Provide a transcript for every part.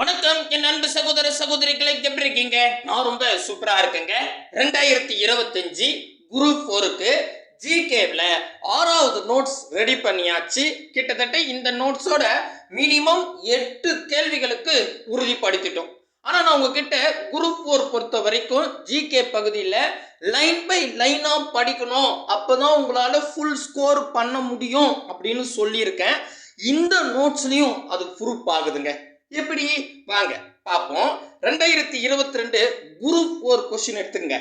வணக்கம். என் அன்பு சகோதர சகோதரிகளை எப்படி இருக்கீங்க? நான் ரொம்ப சூப்பரா இருக்கேங்க. ரெண்டாயிரத்தி இருபத்தஞ்சு குரூப் ஃபோருக்கு ஜிகேவில் ஆறாவது நோட்ஸ் ரெடி பண்ணியாச்சு. கிட்டத்தட்ட இந்த நோட்ஸோட மினிமம் எட்டு கேள்விகளுக்கு உறுதிப்படுத்திட்டோம். ஆனால் நான் உங்ககிட்ட குரூப் ஃபோர் பொறுத்த வரைக்கும் ஜிகே பகுதியில் லைன் பை லைனாக படிக்கணும். அப்போ தான் உங்களால் ஃபுல் ஸ்கோர் பண்ண முடியும் அப்படின்னு சொல்லியிருக்கேன். இந்த நோட்ஸ்லையும் அது ப்ரூஃப் ஆகுதுங்க. எப்படி? வாங்க பார்ப்போம். ரெண்டாயிரத்தி இருபத்தி ரெண்டு குரூப் ஃபோர் கொஸ்டின் எடுத்துங்க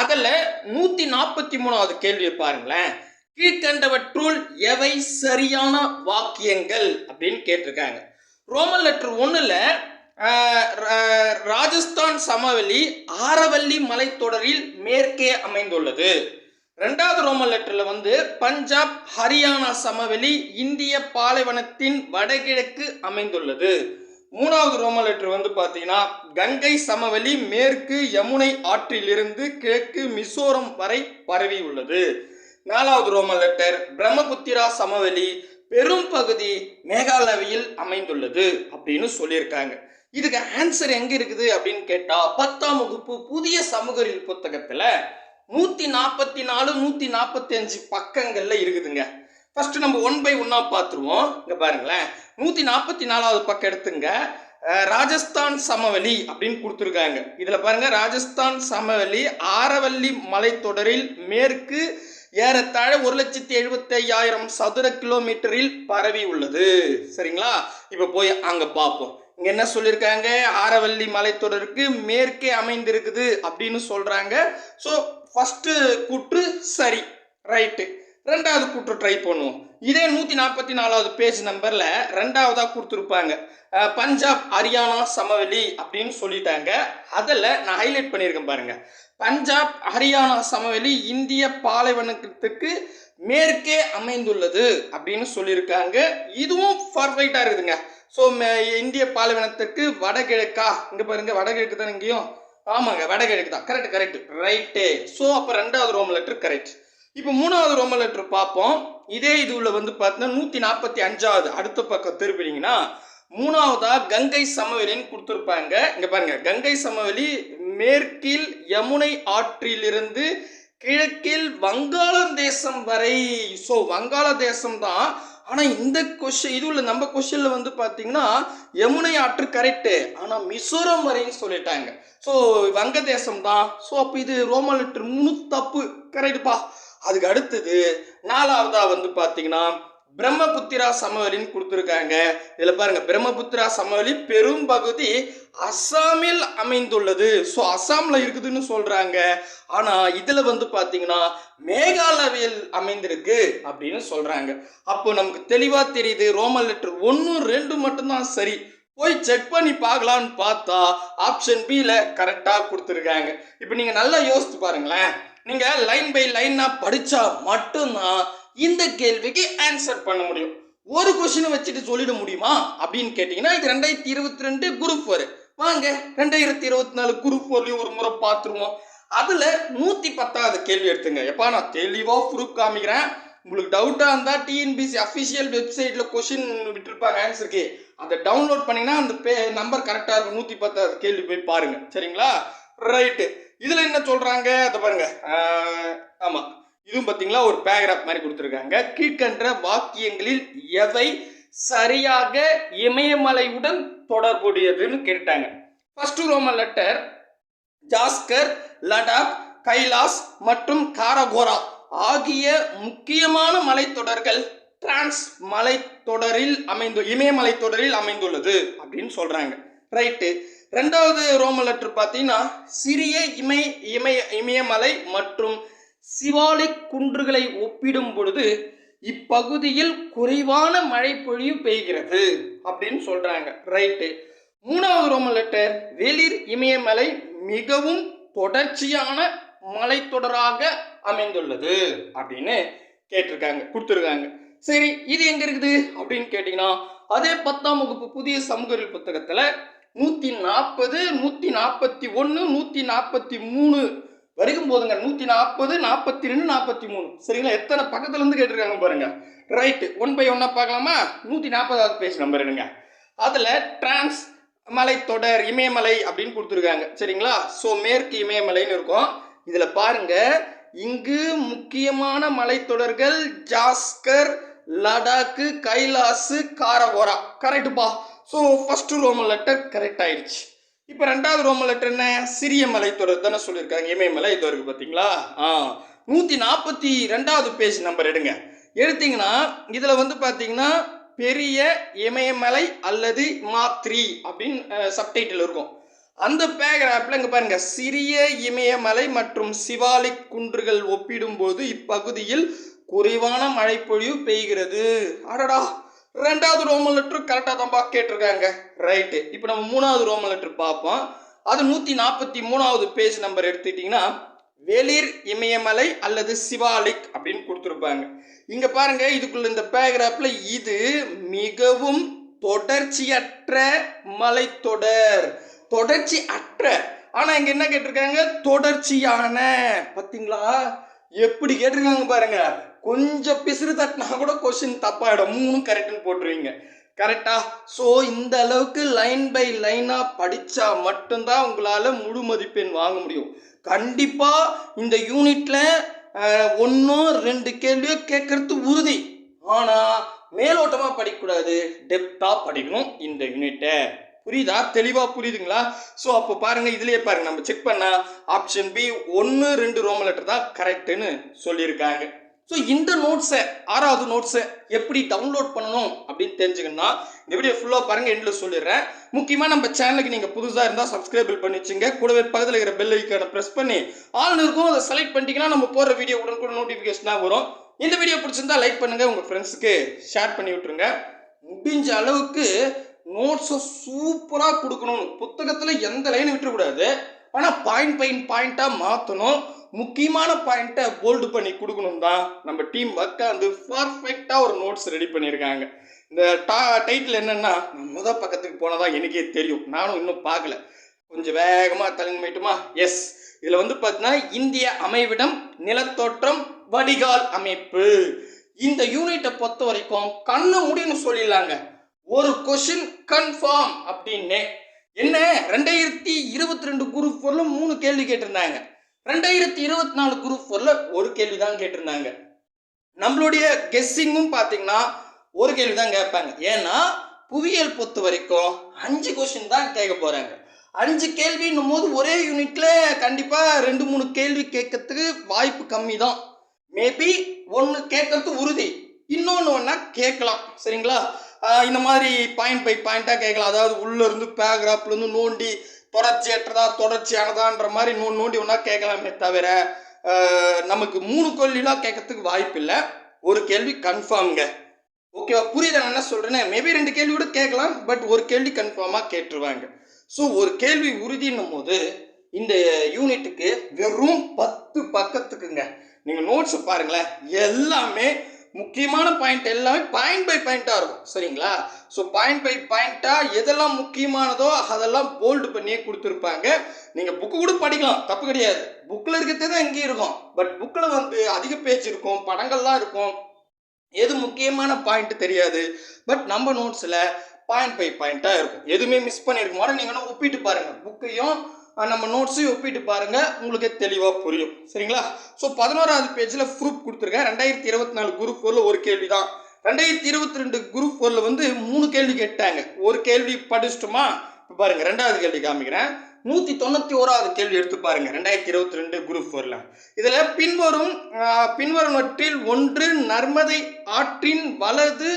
அதில் நூற்றி நாற்பத்தி மூணாவது கேள்வியை பாருங்களேன். கீழ்கண்டவற்றுள் எவை சரியான வாக்கியங்கள் அப்படின்னு கேட்டிருக்காங்க. ரோமன் லெட்டர் ஒன்றில் ராஜஸ்தான் சமவெளி ஆரவல்லி மலைத்தொடரில் மேற்கே அமைந்துள்ளது. ரெண்டாவது ரோமன் லெட்டரில் வந்து பஞ்சாப் ஹரியானா சமவெளி இந்திய பாலைவனத்தின் வடகிழக்கு அமைந்துள்ளது. மூணாவது ரோம லெட்டர் வந்து பார்த்தீங்கன்னா கங்கை சமவெளி மேற்கு யமுனை ஆற்றிலிருந்து கிழக்கு மிசோரம் வரை பரவி உள்ளது. நாலாவது ரோம லெட்டர் பிரம்மபுத்திரா சமவெளி பெரும் பகுதி மேகாலயாவில் அமைந்துள்ளது அப்படின்னு சொல்லியிருக்காங்க. இதுக்கு ஆன்சர் எங்க இருக்குது அப்படின்னு கேட்டா பத்தாம் வகுப்பு புதிய சமூகரில் புத்தகத்துல நூத்தி நாற்பத்தி நாலு நூத்தி நாற்பத்தி அஞ்சு பக்கங்கள்ல இருக்குதுங்க. ஃபஸ்ட்டு நம்ம ஒன் பை ஒன்னாக பார்த்துருவோம். இங்கே பாருங்களேன். நூற்றி நாற்பத்தி நாலாவது பக்கம் எடுத்துங்க. ராஜஸ்தான் சமவெளி அப்படின்னு கொடுத்துருக்காங்க. இதில் பாருங்கள் ராஜஸ்தான் சமவெளி ஆரவல்லி மலைத்தொடரில் மேற்கு ஏறத்தாழ ஒரு லட்சத்தி எழுபத்தி ஐயாயிரம் சதுர கிலோமீட்டரில் பரவி உள்ளது. சரிங்களா? இப்போ போய் அங்கே பார்ப்போம். இங்கே என்ன சொல்லியிருக்காங்க? ஆரவல்லி மலைத்தொடருக்கு மேற்கே அமைந்திருக்குது அப்படின்னு சொல்கிறாங்க ஸோ ஃபஸ்ட்டு கூற்று சரி. ரைட்டு ரெண்டாவது கூற்று ட்ரை பண்ணுவோம். இதே நூற்றி நாற்பத்தி நாலாவது பேஜ் நம்பரில் ரெண்டாவதாக கொடுத்துருப்பாங்க பஞ்சாப் ஹரியானா சமவெளி அப்படின்னு சொல்லிட்டாங்க. அதில் நான் ஹைலைட் பண்ணியிருக்கேன் பாருங்கள் பஞ்சாப் ஹரியானா சமவெளி இந்திய பாலைவனத்துக்கு மேற்கே அமைந்துள்ளது அப்படின்னு சொல்லியிருக்காங்க. இதுவும் பர்ஃபெக்டாக இருக்குதுங்க. ஸோ இந்திய பாலைவனத்துக்கு வடகிழக்கா? இங்கே பாருங்க வடகிழக்கு தான் இங்கேயும்? ஆமாங்க வடகிழக்கு தான் கரெக்ட் கரெக்ட் ரைட்டு ஸோ அப்போ ரெண்டாவது ரோம் லெட்டர் கரெக்ட் இப்போ மூணாவது ரோமன் லெட்டர் பார்ப்போம். இதே இதுல வந்து பார்த்தீங்கன்னா நூற்றி நாற்பத்தி அஞ்சாவது அடுத்த பக்கம் திருப்பினீங்கன்னா மூணாவதா கங்கை சமவெளின்னு கொடுத்துருப்பாங்க. இங்க பாருங்க கங்கை சமவெளி மேற்கில் யமுனை ஆற்றிலிருந்து கிழக்கில் வங்காளதேசம் வரை. ஸோ வங்காளதேசம் தான். ஆனால் இந்த கொஷின் இதுல நம்ம கொஷினில் வந்து பார்த்தீங்கன்னா யமுனை ஆற்று கரெக்டு ஆனால் மிசோரம் வரைன்னு சொல்லிட்டாங்க. ஸோ வங்கதேசம் தான். ஸோ அப்போ இது ரோமன் மூணு தப்பு. கரெக்டுப்பா அதுக்கு அடுத்தது நாலாவதா வந்து பார்த்தீங்கன்னா பிரம்மபுத்திரா சமவெளின்னு கொடுத்துருக்காங்க. இதில் பாருங்க பிரம்மபுத்திரா சமவெளி பெரும் பகுதி அஸ்ஸாமில் அமைந்துள்ளது. ஸோ அஸ்ஸாமில் இருக்குதுன்னு சொல்கிறாங்க ஆனால் இதில் வந்து பார்த்தீங்கன்னா மேகாலயாவில் அமைந்திருக்கு அப்படின்னு சொல்கிறாங்க அப்போ நமக்கு தெளிவாக தெரியுது ரோமன் லெட்டர் ஒன்று ரெண்டு மட்டும்தான் சரி. போய் செக் பண்ணி பார்க்கலான்னு பார்த்தா ஆப்ஷன் பியில் கரெக்டாக கொடுத்துருக்காங்க. இப்போ நீங்கள் நல்லா யோசித்து பாருங்களேன். நீங்கள் லைன் பை லைனாக படித்தா மட்டும்தான் இந்த கேள்விக்கு ஆன்சர் பண்ண முடியும். ஒரு கொஷினை வச்சுட்டு சொல்லிட முடியுமா? அப்படின்னு கேட்டிங்கன்னா இது ரெண்டாயிரத்தி இருபத்தி ரெண்டு குரூப் வரு வாங்க ரெண்டாயிரத்தி இருபத்தி நாலு குரூப் ஃபோர்லையும் ஒரு முறை பார்த்துருவோம். அதில் நூற்றி பத்தாவது கேள்வி எடுத்துங்க. எப்பா நான் தெளிவாக ப்ரூஃப் காமிக்கிறேன். உங்களுக்கு டவுட்டாக இருந்தால் டிஎன்பிசி அஃபிஷியல் வெப்சைட்டில் கொஷின் விட்டுருப்பாங்க ஆன்சருக்கு அதை டவுன்லோட் பண்ணிங்கன்னா அந்த பே நம்பர் கரெக்டாக இருக்கும். நூற்றி பத்தாவது கேள்வி போய் பாருங்க. சரிங்களா? ரைட்டு இதில் என்ன சொல்கிறாங்க அதை பாருங்க. ஆமாம் இதுவும் பார்த்தீங்களா ஒரு பேராகிராஃப் மாதிரி கொடுத்துருக்காங்க. கீழ்கன்ற வாக்கியங்களில் எவை சரியாக இமயமலையுடன் தொடர்புடையதுன்னு கேட்டாங்க first roman letter Zanskar Ladakh Kailash மற்றும் காரகோரா ஆகிய முக்கியமான மலைத்தொடர்கள் டிரான்ஸ் மலைத்தொடரில் அமைந்து இமயமலைத்தொடரில் அமைந்துள்ளது அப்படின்னு சொல்றாங்க. ரைட்டு ரெண்டாவது ரோம லெட்டர் பார்த்தீங்கன்னா சிறிய இமய இமய இமயமலை மற்றும் சிவாலிக் குன்றுகளை ஒப்பிடும் பொழுது இப்பகுதியில் குறைவான மழை பொழிவு பெய்கிறது அப்படின்னு சொல்றாங்க. ரைட்டு மூணாவது ரோம லெட்டர் வெளிர் இமயமலை மிகவும் தொடர்ச்சியான மலைத்தொடராக அமைந்துள்ளது அப்படின்னு கேட்டிருக்காங்க கொடுத்துருக்காங்க. சரி இது எங்க இருக்குது அப்படின்னு கேட்டிங்கன்னா அதே பத்தாம் வகுப்பு புதிய சமூக புத்தகத்துல நூற்றி நாற்பது நூற்றி நாற்பத்தி ஒன்று நூற்றி நாற்பத்தி மூணு. வரைக்கும் போதுங்க நூற்றி நாற்பது நாற்பத்தி ரெண்டு நாற்பத்தி மூணு. சரிங்களா? எத்தனை பக்கத்துலேருந்து கேட்டிருக்காங்க பாருங்க. ரைட்டு ஒன் பை ஒன்னாக பார்க்கலாமா? நூற்றி நாற்பதாவது பேஜ் நம்பர் என்னங்க அதில் டிரான்ஸ் மலைத்தொடர் இமயமலை அப்படின்னு கொடுத்துருக்காங்க. சரிங்களா? ஸோ மேற்கு இமயமலைன்னு இருக்கும். இதில் பாருங்க. இங்கு முக்கியமான மலைத்தொடர்கள் Zanskar Ladakh Kailash Karakoram. கரெக்டுப்பா so first roman letter correct ஆயிடுச்சு. இப்போ ரெண்டாவது ரோமன் லெட்டர் என்ன? சிறிய மலைத்தொடர் தானே சொல்லியிருக்காங்க. இமயமலை இது இருக்கு பார்த்தீங்களா ஆ. நூற்றி நாற்பத்தி ரெண்டாவது பேஜ் நம்பர் எடுங்க. எடுத்தீங்கன்னா இதில் வந்து பார்த்தீங்கன்னா பெரிய இமயமலை அல்லது மாத்ரி அப்படின்னு சப்டைட்டில் இருக்கும். அந்த பேக்ராப்பில் இங்கே பாருங்கள் சிறிய இமயமலை மற்றும் சிவாலிக் குன்றுகள் ஒப்பிடும்போது இப்பகுதியில் குறைவான மழைப்பொழிவு பெய்கிறது. அடடா! ரெண்டாவது ரோமன் லெட்ரு கரெக்டாக தான்ப்பா கேட்டிருக்காங்க. ரைட்டு இப்போ நம்ம மூணாவது ரோமன் லெட்டர் பார்ப்போம். அது நூற்றி நாற்பத்தி மூணாவது பேஜ் நம்பர் எடுத்துக்கிட்டிங்கன்னா வெளிர் இமயமலை அல்லது சிவாலிக் அப்படின்னு கொடுத்துருப்பாங்க. இங்கே பாருங்க இதுக்குள்ள இந்த பேராகிராஃப்ல இது மிகவும் தொடர்ச்சியற்ற மலைத்தொடர். தொடர்ச்சி அற்ற ஆனால் இங்கே என்ன கேட்டிருக்காங்க? தொடர்ச்சியான. பார்த்தீங்களா எப்படி கேட்டிருக்காங்க பாருங்க. கொஞ்சம் பிசிறு தட்டினா கூட கொஷின் தப்பாயிடும். மூணும் கரெக்டுன்னு போட்டுருவீங்க. கரெக்டா ஸோ இந்த அளவுக்கு லைன் பை லைனாக படித்தா மட்டும்தான் உங்களால் முழு மதிப்பெண் வாங்க முடியும். கண்டிப்பாக இந்த யூனிட்டில் ஒன்றும் ரெண்டு கேள்வியோ கேட்கறது உறுதி. ஆனால் மேலோட்டமாக படிக்கக்கூடாது. டெப்த்தாக படிக்கணும் இந்த யூனிட்டை புரியுதா? தெளிவாக புரியுதுங்களா? ஸோ அப்போ பாருங்க இதுலேயே பாருங்கள் நம்ம செக் பண்ணால் ஆப்ஷன் பி ஒன்று ரெண்டு ரோம லெட்டர் தான் கரெக்டுன்னு சொல்லியிருக்காங்க. ஸோ இந்த நோட்ஸை ஆறாவது நோட்ஸை எப்படி டவுன்லோட் பண்ணணும் அப்படின்னு தெரிஞ்சுக்கணும்னா இந்த வீடியோ ஃபுல்லாக பாருங்கள் எண்டில் சொல்லிடுறேன். முக்கியமாக நம்ம சேனலுக்கு நீங்கள் புதுசாக இருந்தால் சப்ஸ்கிரைபிள் பண்ணி வச்சுங்க. கூடவே பக்கத்தில் இருக்கிற பெல் ஐக்கானை ப்ரெஸ் பண்ணி ஆல் இருக்கும் அதை செலக்ட் பண்ணிட்டீங்கன்னா நம்ம போடுற வீடியோ உடனுக்குடன் நோட்டிஃபிகேஷனாக வரும். இந்த வீடியோ பிடிச்சிருந்தா லைக் பண்ணுங்கள் உங்கள் ஃப்ரெண்ட்ஸுக்கு ஷேர் பண்ணி விட்டுருங்க. முடிஞ்ச அளவுக்கு நோட்ஸை சூப்பராக கொடுக்கணும் புத்தகத்தில் எந்த லைனும் விட்டுறக்கூடாது. ஆனால் பாயிண்ட் பாயிண்ட் பாயிண்ட்டாக மாற்றணும் முக்கியமான பாயிண்ட்டை போல்டு பண்ணி கொடுக்கணும் தான் நம்ம டீம் உட்காந்து பர்ஃபெக்டாக ஒரு நோட்ஸ் ரெடி பண்ணியிருக்காங்க இந்த டா டைட்டில் என்னென்னா நான் முத பக்கத்துக்கு போனதான் எனக்கே தெரியும். நானும் இன்னும் பார்க்கல. கொஞ்சம் வேகமாக தலைமைட்டுமா எஸ் இதில் வந்து பார்த்தீங்கன்னா இந்திய அமைவிடம் நிலத்தோற்றம் வடிகால் அமைப்பு. இந்த யூனிட்டை பொறுத்த வரைக்கும் கண்ணு முடின்னு சொல்லிடலாங்க. ஒரு கொஷின் கன்ஃபார்ம் அப்படின்னு. என்ன? ரெண்டாயிரத்தி இருபத்தி ரெண்டு குரூப் பொருளும் மூணு கேள்வி கேட்டிருந்தாங்க. ரெண்டாயிரத்தி இருபத்தி நாலு குரூப் ஃபோர்ல ஒரு கேள்வி தான் கேட்டிருந்தாங்க. நம்மளுடைய கெஸ்ஸிங்கும் பார்த்தீங்கன்னா ஒரு கேள்வி தான் கேட்பாங்க. ஏன்னா புவியியல் பொறுத்த வரைக்கும் அஞ்சு கொஷின் தான் கேட்க போறாங்க. அஞ்சு கேள்வின்னும் போது ஒரே யூனிட்ல கண்டிப்பா ரெண்டு மூணு கேள்வி கேட்கறதுக்கு வாய்ப்பு கம்மி தான் மேபி ஒன்று கேட்கறது உறுதி. இன்னொன்று ஒன்றா கேட்கலாம். சரிங்களா? இந்த மாதிரி பாயிண்ட் பை பாயிண்ட்டாக கேட்கலாம். அதாவது உள்ளேருந்து பேக்ராப்லேருந்து நோண்டி தொடர்ச்சியற்றதா தொடர்ச்சியானதான்ற மாதிரி நோண்டி நோண்டி ஒன்றா கேட்கலாமே தவிர நமக்கு மூணு கேள்விலாம் கேட்கறதுக்கு வாய்ப்பு இல்லை ஒரு கேள்வி கன்ஃபார்ம்ங்க. ஓகேவா? புரியுது? நான் என்ன சொல்கிறேன்னா மேபி ரெண்டு கேள்வி கூட கேட்கலாம் பட் ஒரு கேள்வி கன்ஃபார்மாக கேட்டுருவாங்க. ஸோ ஒரு கேள்வி உறுதின்னும் போது இந்த யூனிட்டுக்கு வெறும் பத்து பக்கத்துக்குங்க. நீங்கள் நோட்ஸ் பாருங்களேன் எல்லாமே முக்கியமான பாயிண்ட் எல்லாமே பாயிண்ட் பை பாயிண்ட்டாக இருக்கும். சரிங்களா? ஸோ பாயிண்ட் பை பாயிண்ட்டாக எதெல்லாம் முக்கியமானதோ அதெல்லாம் போல்டு பண்ணியே கொடுத்துருப்பாங்க. நீங்கள் புக்கு கூட படிக்கலாம் தப்பு கிடையாது. புக்கில் இருக்கிறதே தான் இங்கேயும் இருக்கும். பட் புக்கில் வந்து அதிக பேஜ் இருக்கும் படங்கள்லாம் இருக்கும். எது முக்கியமான பாயிண்ட் தெரியாது. பட் நம்ம நோட்ஸில் பாயிண்ட் பை பாயிண்ட்டாக இருக்கும். எதுவுமே மிஸ் பண்ணியிருக்க மாட்டோம். நீங்கள் ஒப்பிட்டு பாருங்கள் புக்கையும் நம்ம நோட்ஸையும் ஒப்பிட்டு பாருங்கள் உங்களுக்கு தெளிவாக புரியும். சரிங்களா? ஸோ பதினோராவது பேஜில் ப்ரூஃப் கொடுத்துருக்கேன். ரெண்டாயிரத்தி இருபத்தி நாலு குரூப் ஃபோரில் ஒரு கேள்வி தான் ரெண்டாயிரத்தி இருபத்தி ரெண்டு குரூப் ஃபோரில் வந்து மூணு கேள்வி கேட்டாங்க. ஒரு கேள்வி படிச்சுட்டுமா? இப்போ பாருங்க ரெண்டாவது கேள்வி காமிக்கிறேன். நூற்றி தொண்ணூற்றி ஓராவது கேள்வி எடுத்து பாருங்க ரெண்டாயிரத்தி இருபத்தி ரெண்டு குரூப் ஃபோரில் இதில் பின்வரும் பின்வருவற்றில் ஒன்று நர்மதை ஆற்றின் வலது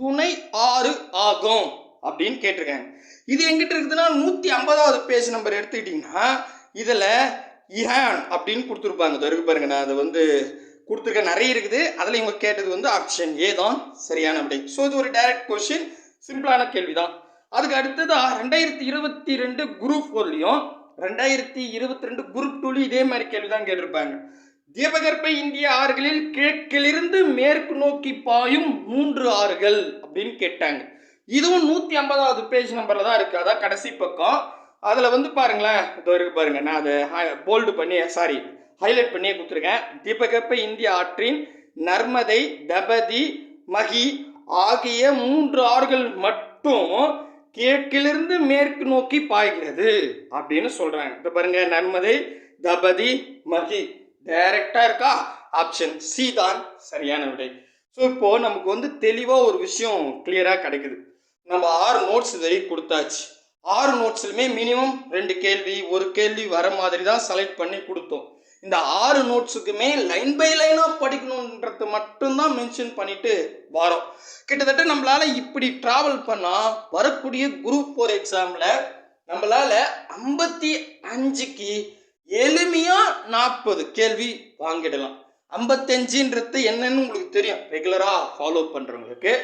துணை ஆறு ஆகும் அப்படின்னு கேட்டிருக்காங்க இது எங்கிட்ட இருக்குதுன்னா நூற்றி ஐம்பதாவது பேஜ் நம்பர் எடுத்துக்கிட்டிங்கன்னா இதில் இஹான் அப்படின்னு கொடுத்துருப்பாங்க. இருக்கு பாருங்க நான் அதை வந்து கொடுத்துருக்க நிறைய இருக்குது. அதில் இவங்க கேட்டது வந்து ஆப்ஷன் ஏ தான். சரியான அப்படி ஸோ இது ஒரு டைரக்ட் கொஷின் சிம்பிளான கேள்வி தான் அதுக்கு அடுத்ததா ரெண்டாயிரத்தி இருபத்தி ரெண்டு குரூப் ஃபோர்லையும் ரெண்டாயிரத்தி இருபத்தி ரெண்டு குரூப் டூலையும் இதே மாதிரி கேள்வி தான் கேட்டிருப்பாங்க. தீபகற்ப இந்திய ஆறுகளில் கிழக்கிலிருந்து மேற்கு நோக்கி பாயும் மூன்று ஆறுகள் அப்படின்னு கேட்டாங்க. இதுவும் நூற்றி ஐம்பதாவது பேஜ் நம்பரில் தான் இருக்குது அதான் கடைசி பக்கம். அதில் வந்து பாருங்களேன் இதோ இருக்கு பாருங்க நான் அதை போல்டு பண்ணி சாரி ஹைலைட் பண்ணியே கொடுத்துருக்கேன். தீபகற்ப இந்திய ஆற்றின் நர்மதை தபதி மகி ஆகிய மூன்று ஆறுகள் மட்டும் கிழக்கிலிருந்து மேற்கு நோக்கி பாய்கிறது அப்படின்னு சொல்கிறாங்க இப்போ பாருங்க நர்மதை தபதி மகி டைரக்டாக இருக்கா? ஆப்ஷன் சி தான் சரியான விடை. ஸோ இப்போது நமக்கு வந்து தெளிவாக ஒரு விஷயம் கிளியராக கிடைக்குது. நம்ம ஆறு நோட்ஸ் இது கொடுத்தாச்சு. ஆறு நோட்ஸ்லையுமே மினிமம் ரெண்டு கேள்வி ஒரு கேள்வி வர மாதிரி தான் செலக்ட் பண்ணி கொடுத்தோம். இந்த ஆறு நோட்ஸுக்குமே லைன் பை லைனாக படிக்கணுன்றது மட்டும்தான் மென்ஷன் பண்ணிட்டு வரோம். கிட்டத்தட்ட நம்மளால் இப்படி ட்ராவல் பண்ணால் வரக்கூடிய குரூப் ஃபோர் எக்ஸாமில் நம்மளால் ஐம்பத்தி அஞ்சுக்கு எளிமையாக நாற்பது கேள்வி வாங்கிடலாம். ஐம்பத்தஞ்சுன்றது என்னன்னு உங்களுக்கு தெரியும். ரெகுலராக ஃபாலோ பண்ணுறவங்களுக்கு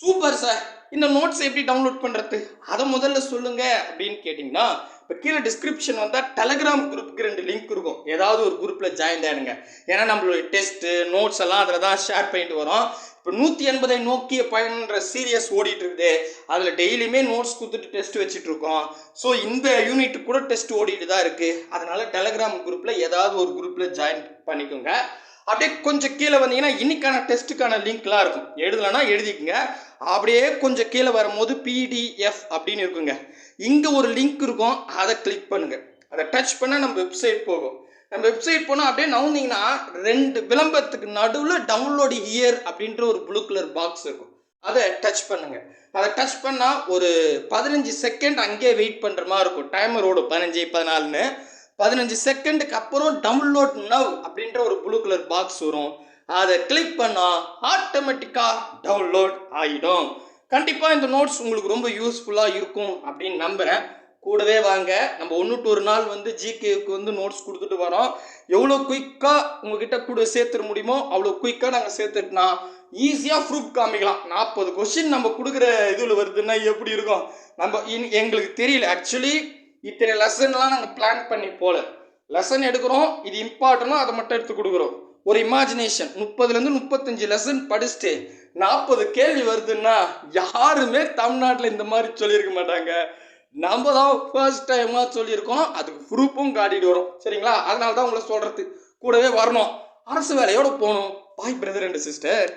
சூப்பர் சார் இந்த நோட்ஸ் எப்படி டவுன்லோட் பண்ணுறது அதை முதல்ல சொல்லுங்க அப்படின்னு கேட்டிங்கன்னா இப்போ கீழே டிஸ்கிரிப்ஷன் வந்தால் டெலகிராம் குரூப்புக்கு ரெண்டு லிங்க் இருக்கும். ஏதாவது ஒரு குரூப்பில் ஜாயின் ஆயிடுங்க. ஏன்னா நம்மளுடைய டெஸ்ட்டு நோட்ஸ் எல்லாம் அதில் தான் ஷேர் பண்ணிட்டு வரோம். இப்போ நூற்றி எண்பதை நோக்கிய பயன்ற சீரியஸ் ஓடிட்டு இருக்குது. அதில் டெய்லியுமே நோட்ஸ் கொடுத்துட்டு டெஸ்ட் வச்சுட்டு இருக்கோம். ஸோ இந்த யூனிட் கூட டெஸ்ட் ஓடிட்டு தான் இருக்குது அதனால டெலகிராம் குரூப்பில் ஏதாவது ஒரு குரூப்பில் ஜாயின் பண்ணிக்கோங்க. அப்படியே கொஞ்சம் கீழே வந்தீங்கன்னா இன்னைக்கான டெஸ்ட்டுக்கான லிங்க்லாம் இருக்கும். எழுதலைன்னா எழுதிக்கங்க. அப்படியே கொஞ்சம் கீழே வரும்போது பிடிஎஃப் அப்படின்னு இருக்குங்க. இங்கே ஒரு லிங்க் இருக்கும். அதை கிளிக் பண்ணுங்கள் அதை டச் பண்ணால் நம்ம வெப்சைட் போகும். நம்ம வெப்சைட் போனால் அப்படியே நவுந்தீங்கன்னா ரெண்டு விளம்பரத்துக்கு நடுவில் டவுன்லோடு ஹியர் அப்படின்ற ஒரு ப்ளூ கலர் பாக்ஸ் இருக்கும். அதை டச் பண்ணுங்கள் அதை டச் பண்ணால் ஒரு பதினஞ்சு செகண்ட் அங்கேயே வெயிட் பண்ணுற மாதிரி இருக்கும். டைமர் ஓடும். பதினஞ்சு பதினாலுன்னு. பதினஞ்சு செகண்டுக்கு அப்புறம் டவுன்லோட் நவ் அப்படின்ற ஒரு ப்ளூ கலர் பாக்ஸ் வரும். அதை கிளிக் பண்ணால் ஆட்டோமேட்டிக்காக டவுன்லோட் ஆகிடும் கண்டிப்பாக இந்த நோட்ஸ் உங்களுக்கு ரொம்ப யூஸ்ஃபுல்லாக இருக்கும் அப்படின்னு நம்புகிறேன் கூடவே வாங்க. நம்ம ஒன்றுட்டு ஒரு நாள் வந்து ஜிகேவுக்கு வந்து நோட்ஸ் கொடுத்துட்டு வரோம். எவ்வளோ குயிக்காக உங்ககிட்ட கூட சேர்த்துட முடியுமோ அவ்வளோ குயிக்காக நாங்கள் சேர்த்துட்டுனா ஈஸியாக ப்ரூஃப் காமிக்கலாம். நாற்பது கொஷின் நம்ம கொடுக்குற இதில் வருதுன்னா எப்படி இருக்கும்? நம்ம இன்- எங்களுக்கு தெரியல. ஆக்சுவலி இத்தனை லெசன்லாம் நாங்கள் பிளான் பண்ணி போல. லெசன் எடுக்கிறோம் இது இம்பார்ட்டனோ அதை மட்டும் எடுத்து கொடுக்குறோம். ஒரு இமேஜினேஷன் முப்பதுலேருந்து முப்பத்தஞ்சு லெசன் படிச்சுட்டு நாற்பது கேள்வி வருதுன்னா யாருமே தமிழ்நாட்டில் இந்த மாதிரி சொல்லியிருக்க மாட்டாங்க. நம்ம தான் ஃபர்ஸ்ட் டைமாக சொல்லியிருக்கோம் அதுக்கு ப்ரூஃபும் காட்டிட்டு வரோம். சரிங்களா? அதனால தான் உங்களை சொல்கிறது கூடவே வரணும். அரசு வேலையோடு போகணும். பாய் பிரதர் அண்ட் சிஸ்டர்